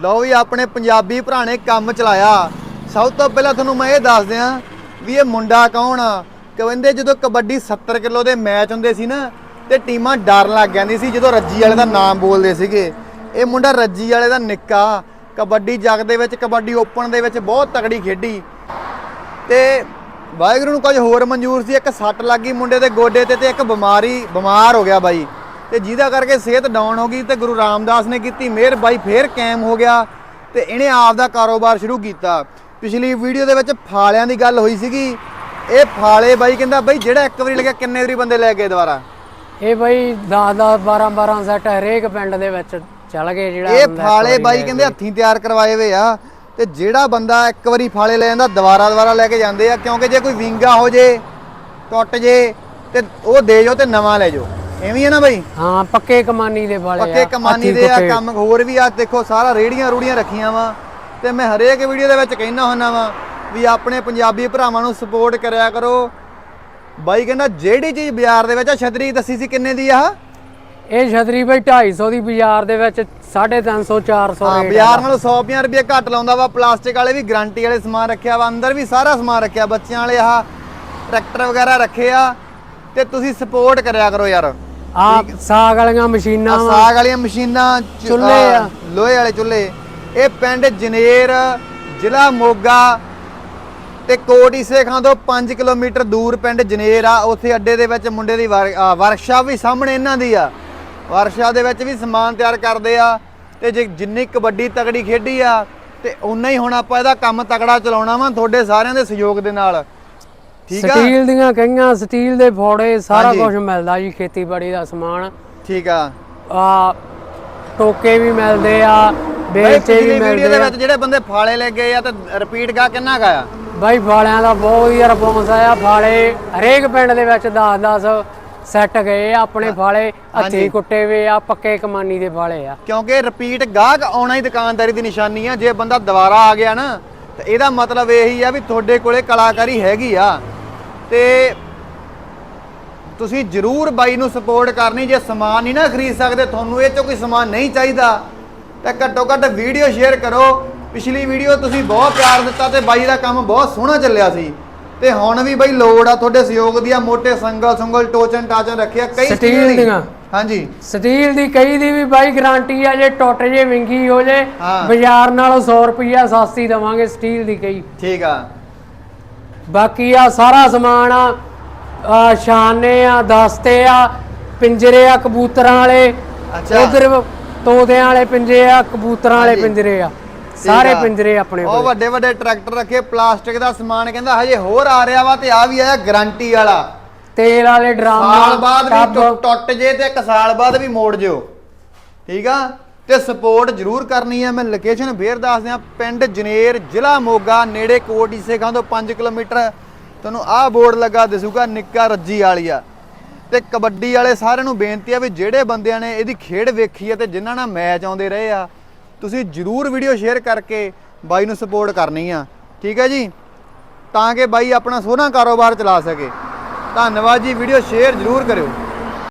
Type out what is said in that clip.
ਲਓ ਵੀ ਆਪਣੇ ਪੰਜਾਬੀ ਭਰਾ ਨੇ ਕੰਮ ਚਲਾਇਆ। ਸਭ ਤੋਂ ਪਹਿਲਾਂ ਤੁਹਾਨੂੰ ਮੈਂ ਇਹ ਦੱਸ ਦਿਆਂ ਵੀ ਇਹ ਮੁੰਡਾ ਕੌਣ ਆ? ਕਹਿੰਦੇ ਜਦੋਂ ਕਬੱਡੀ 70 ਕਿਲੋ ਦੇ ਮੈਚ ਹੁੰਦੇ ਸੀ ਨਾ, ਤੇ ਟੀਮਾਂ ਡਰ ਲੱਗ ਜਾਂਦੀ ਸੀ ਜਦੋਂ ਰੱਜੀ ਵਾਲੇ ਦਾ ਨਾਮ ਬੋਲਦੇ ਸੀਗੇ। ਇਹ ਮੁੰਡਾ ਰੱਜੀ ਵਾਲੇ ਦਾ ਨਿੱਕਾ, ਕਬੱਡੀ ਜਗ ਦੇ ਵਿੱਚ, ਕਬੱਡੀ ਓਪਨ ਦੇ ਵਿੱਚ ਬਹੁਤ ਤਕੜੀ ਖੇਡੀ। ਤੇ ਵਾਹਿਗੁਰੂ ਨੂੰ ਕੁਝ ਹੋਰ ਮਨਜ਼ੂਰ ਸੀ, ਇੱਕ ਸੱਟ ਲੱਗੀ ਮੁੰਡੇ ਦੇ ਗੋਡੇ ਤੇ ਤੇ ਇੱਕ ਬਿਮਾਰੀ, ਬਿਮਾਰ ਹੋ ਗਿਆ ਬਾਈ। ਤੇ ਜਿਹਦਾ ਕਰਕੇ ਸਿਹਤ ਡਾਊਨ ਹੋ ਗਈ ਤੇ ਗੁਰੂ ਰਾਮਦਾਸ ਨੇ ਕੀਤੀ ਮਿਹਰ ਬਾਈ ਫੇਰ ਕਾਇਮ ਹੋ ਗਿਆ ਤੇ ਇਹਨੇ ਆਪ ਦਾ ਕਾਰੋਬਾਰ ਸ਼ੁਰੂ ਕੀਤਾ। ਪਿਛਲੀ ਵੀਡੀਓ ਦੇ ਵਿੱਚ ਫਾਲਿਆਂ ਦੀ ਗੱਲ ਹੋਈ ਸੀਗੀ। ਇਹ ਫਾਲੇ ਬਾਈ ਕਹਿੰਦਾ ਬਾਈ ਜਿਹੜਾ ਇੱਕ ਵਾਰੀ ਲੱਗਿਆ ਕਿੰਨੇ ਵਾਰੀ ਬੰਦੇ ਲੈ ਗਏ ਦੁਬਾਰਾ? ਇਹ ਬਈ 10 10 12 12 ਸੈੱਟ ਹਰੇਕ ਪਿੰਡ ਦੇ ਵਿੱਚ ਚੱਲ ਗਏ ਜਿਹੜਾ ਇਹ ਫਾਲੇ ਬਾਈ ਕਹਿੰਦੇ ਹੱਥੀਂ ਤਿਆਰ ਕਰਵਾਏ ਹੋਏ ਆ ਤੇ ਜਿਹੜਾ ਬੰਦਾ ਇੱਕ ਵਾਰੀ ਫਾਲੇ ਲੈ ਜਾਂਦਾ ਦੁਬਾਰਾ ਦੁਬਾਰਾ ਲੈ ਕੇ ਜਾਂਦੇ ਆ ਕਿਉਂਕਿ ਜੇ ਕੋਈ ਵਿੰਗਾ ਹੋ ਜੇ ਟੁੱਟ ਜੇ ਤੇ ਉਹ ਦੇ ਜਾਓ ਤੇ ਨਵਾਂ ਲੈ ਜਾਓ ਐਵੇਂ ਆ ਨਾ ਬਾਈ? ਹਾਂ ਪੱਕੇ ਕਮਾਨੀ ਦੇ ਵਾਲੇ ਪੱਕੇ ਕਮਾਨੀ ਦੇ ਆ ਕੰਮ ਹੋਰ ਵੀ ਆ ਦੇਖੋ ਸਾਰਾ ਰੇੜੀਆਂ ਰੂੜੀਆਂ ਰੱਖੀਆਂ ਵਾ। ਤੇ ਮੈਂ ਹਰੇਕ ਵੀਡੀਓ ਦੇ ਵਿੱਚ ਕਹਿਣਾ ਹੁੰਦਾ ਵਾ ਵੀ ਆਪਣੇ ਪੰਜਾਬੀ ਭਰਾਵਾਂ ਨੂੰ ਸਪੋਰਟ ਕਰਿਆ ਕਰੋ। ਬਾਈ ਕਹਿੰਦਾ ਜਿਹੜੀ ਚੀਜ਼ ਬਾਜ਼ਾਰ ਦੇ ਵਿੱਚ ਆ ਛਤਰੀ ਦੱਸੀ ਸੀ ਕਿੰਨੇ ਦੀ ਆ? ਇਹ ਛਤਰੀ ਬਈ 250 ਦੀ ਬਾਜ਼ਾਰ ਦੇ ਵਿੱਚ 350 400 ਹਾਂ ਬਾਜ਼ਾਰ ਨਾਲੋਂ 150 ਰੁਪਏ ਘੱਟ ਲਾਉਂਦਾ ਵਾ ਪਲਾਸਟਿਕ ਵਾਲੇ ਵੀ ਗਾਰੰਟੀ ਵਾਲੇ ਸਮਾਨ ਰੱਖਿਆ ਵਾ ਅੰਦਰ ਵੀ ਸਾਰਾ ਸਮਾਨ ਰੱਖਿਆ ਬੱਚਿਆਂ ਵਾਲੇ ਆਹ ਟਰੈਕਟਰ ਵਗੈਰਾ ਰੱਖੇ ਆ। ਤੇ ਤੁਸੀਂ ਸਪੋਰਟ ਕਰਿਆ ਕਰੋ ਯਾਰ। ਆ ਸਾਗ ਵਾਲੀਆਂ ਮਸ਼ੀਨਾਂ ਵਾ। ਸਾਗ ਵਾਲੀਆਂ ਮਸ਼ੀਨਾਂ ਚੁੱਲ੍ਹੇ ਆ। ਲੋਹੇ ਵਾਲੇ ਚੁੱਲ੍ਹੇ। ਇਹ ਪਿੰਡ ਜਨੇਰ ਜ਼ਿਲ੍ਹਾ ਮੋਗਾ ਤੇ ਕੋਟੀ ਸੇਖਾਂ ਤੋਂ 5 ਕਿਲੋਮੀਟਰ ਦੂਰ ਪਿੰਡ ਜਨੇਰ ਆ। ਉੱਥੇ ਅੱਡੇ ਦੇ ਵਿੱਚ ਮੁੰਡੇ ਦੀ ਵਰਕਸ਼ਾਪ ਵੀ ਸਾਹਮਣੇ ਇਹਨਾਂ ਦੀ ਆ। ਵਰਕਸ਼ਾਪ ਦੇ ਵਿੱਚ ਵੀ ਸਮਾਨ ਤਿਆਰ ਕਰਦੇ ਆ ਤੇ ਜੇ ਜਿੰਨੀ ਕਬੱਡੀ ਤਗੜੀ ਖੇਡੀ ਆ ਤੇ ਉਨਾ ਹੀ ਹੁਣ ਆਪਾਂ ਇਹਦਾ ਕੰਮ ਤਗੜਾ ਚਲਾਉਣਾ ਵਾ ਤੁਹਾਡੇ ਸਾਰਿਆਂ ਦੇ ਸਹਿਯੋਗ ਦੇ ਨਾਲ। ਠੀਕ ਆ? ਸਟੀਲ ਦੀਆਂ ਕਈਆਂ ਸਟੀਲ ਦੇ ਫੋੜੇ ਸਾਰਾ ਹਾਂਜੀ। ਕੁਝ ਮਿਲਦਾ ਜੀ ਖੇਤੀਬਾੜੀ ਦਾ ਸਮਾਨ। ਠੀਕ ਆ। ਆ ਟੋਕੇ ਵੀ ਮਿਲਦੇ ਆ ਬਈ ਬੇਲਚੇ ਪਿਛਲੀ ਵੀ ਮਿਲਦੇ ਆ। ਵਿੱਚ ਜਿਹੜੇ ਬੰਦੇ ਫਾਲੇ ਲੈ ਗਏ ਆ ਤੇ ਰਿਪੀਟ ਗਾ ਕਿੰਨਾ ਗਾਇਆ ਬਾਈ ਫਾਲਿਆਂ ਦਾ ਬਹੁਤ ਹੀ ਰਿਸਪੌਂਸ ਆਇਆ। ਫਾਲੇ ਹਰੇਕ ਪਿੰਡ ਦੇ ਵਿੱਚ 10 10 ਸੈੱਟ ਗਏ ਆ ਆਪਣੇ ਫਾਲੇ ਹੱਥੀ ਕੁੱਟੇ ਵੇ ਆ ਪੱਕੇ ਕਮਾਨੀ ਦੇ ਫਾਲੇ ਆ। ਕਿਉਂਕਿ ਰਿਪੀਟ ਗਾਹਕ ਆਉਣਾ ਹੀ ਦੁਕਾਨਦਾਰੀ ਦੀ ਨਿਸ਼ਾਨੀ ਆ। ਜੇ ਬੰਦਾ ਦੁਬਾਰਾ ਆ ਗਿਆ ਨਾ ਤੇ ਇਹਦਾ ਮਤਲਬ ਇਹੀ ਆ ਵੀ ਤੁਹਾਡੇ ਕੋਲੇ ਕਲਾਕਾਰੀ ਹੈਗੀ ਆ। ਤੇ ਤੁਸੀਂ ਜਰੂਰ ਬਾਈ ਨੂੰ ਸਪੋਰਟ ਕਰਨੀ ਜੇ ਸਮਾਨ ਨਹੀਂ ਨਾ ਖਰੀਦ ਸਕਦੇ ਤੁਹਾਨੂੰ ਇਹ ਚੋਂ ਕੋਈ ਸਮਾਨ ਨਹੀਂ ਚਾਹੀਦਾ ਤਾਂ ਘੱਟੋ ਘੱਟ ਵੀਡੀਓ ਸ਼ੇਅਰ ਕਰੋ। ਪਿਛਲੀ ਵੀਡੀਓ ਤੁਸੀਂ ਬਹੁਤ ਪਿਆਰ ਦਿੱਤਾ ਤੇ ਬਾਈ ਦਾ ਕੰਮ ਬਹੁਤ ਸੋਹਣਾ ਚੱਲਿਆ ਸੀ। ਤੇ ਹੁਣ ਵੀ ਬਾਈ ਲੋੜ ਆ ਤੁਹਾਡੇ ਸਹਿਯੋਗ ਦੀ ਆ ਮੋਟੇ ਸੰਗਲ ਸੰਗਲ ਟੋਚਨ ਟਾਚਨ ਰੱਖਿਆ ਕਈ ਦੀ- ਦੀਆਂ। ਹਾਂਜੀ। ਸਟੀਲ ਦੀ ਕਈ ਦੀ ਵੀ ਬਾਈ ਗਾਰੰਟੀ ਆ ਜੇ ਟੁੱਟ ਜੇ ਵਿੰਗੀ ਹੋ ਜੇ। ਬਾਜ਼ਾਰ ਨਾਲੋਂ 100 ਰੁਪਈਆ ਸਸਤੀ ਦਵਾਂਗੇ ਸਟੀਲ ਦੀ ਕਈ। ਠੀਕ ਆ। ਬਾਕੀ ਆ ਸਾਰਾ ਸਮਾਨ ਆ ਛਾਨੇ ਆ ਦਸਤੇ ਆ ਪਿੰਜਰੇ ਆ ਕਬੂਤਰਾਂ ਵਾਲੇ ਅੱਛਾ। ਉਧਰ ਤੋਤਿਆਂ ਵਾਲੇ ਪਿੰਜਰੇ ਆ ਕਬੂਤਰਾਂ ਵਾਲੇ। ਪਿੰਜਰੇ ਆ ਸਾਰੇ। ਪਿੰਜਰੇ ਆਪਣੇ ਉਹ ਕੋਲ ਵੱਡੇ ਵੱਡੇ ਟਰੈਕਟਰ ਰੱਖੇ ਪਲਾਸਟਿਕ ਦਾ ਸਮਾਨ ਕਹਿੰਦਾ ਹਜੇ ਹੋਰ ਆ ਰਿਹਾ ਵਾ ਤੇ ਆ ਵੀ ਆਇਆ ਗਾਰੰਟੀ ਵਾਲਾ ਤੇਲ ਵਾਲੇ ਡਰਮ ਸਾਲ ਬਾਅਦ ਵੀ ਟੁੱਟ ਜੇ ਤੇ ਇੱਕ ਸਾਲ ਬਾਅਦ ਵੀ ਮੋੜ ਜਿਓ ਠੀਕ ਆ ਤੇ ਸਪੋਰਟ ਜ਼ਰੂਰ ਕਰਨੀ ਹੈ। ਮੈਂ ਲੋਕੇਸ਼ਨ ਫੇਰ ਦੱਸ ਦਿਆਂ, ਪਿੰਡ ਜਨੇਰ, ਜ਼ਿਲ੍ਹਾ ਮੋਗਾ, ਨੇੜੇ ਕੋਟ ਈਸੇ ਖਾਂ ਤੋਂ 5 ਕਿਲੋਮੀਟਰ। ਤੁਹਾਨੂੰ ਆਹ ਬੋਰਡ ਲੱਗਾ, ਦਿਸੂਗਾ ਨਿੱਕਾ ਰੱਜੀ ਵਾਲੀ ਆ। ਤੇ ਕਬੱਡੀ ਵਾਲੇ ਸਾਰਿਆਂ ਨੂੰ ਬੇਨਤੀ ਆ ਵੀ ਜਿਹੜੇ ਬੰਦਿਆਂ ਨੇ ਇਹਦੀ ਖੇਡ ਵੇਖੀ ਹੈ ਤੇ ਜਿਨ੍ਹਾਂ ਨਾਲ ਮੈਚ ਆਉਂਦੇ ਰਹੇ ਆ, ਤੁਸੀਂ ਜਰੂਰ ਵੀਡੀਓ ਸ਼ੇਅਰ ਕਰਕੇ ਬਾਈ ਨੂੰ ਸਪੋਰਟ ਕਰਨੀ ਆ। ਠੀਕ ਹੈ ਜੀ? ਤਾਂ ਕਿ ਬਾਈ ਆਪਣਾ ਸੋਹਣਾ ਕਾਰੋਬਾਰ ਚਲਾ ਸਕੇ। ਧੰਨਵਾਦ ਜੀ ਵੀਡੀਓ ਸ਼ੇਅਰ ਜਰੂਰ ਕਰਿਓ।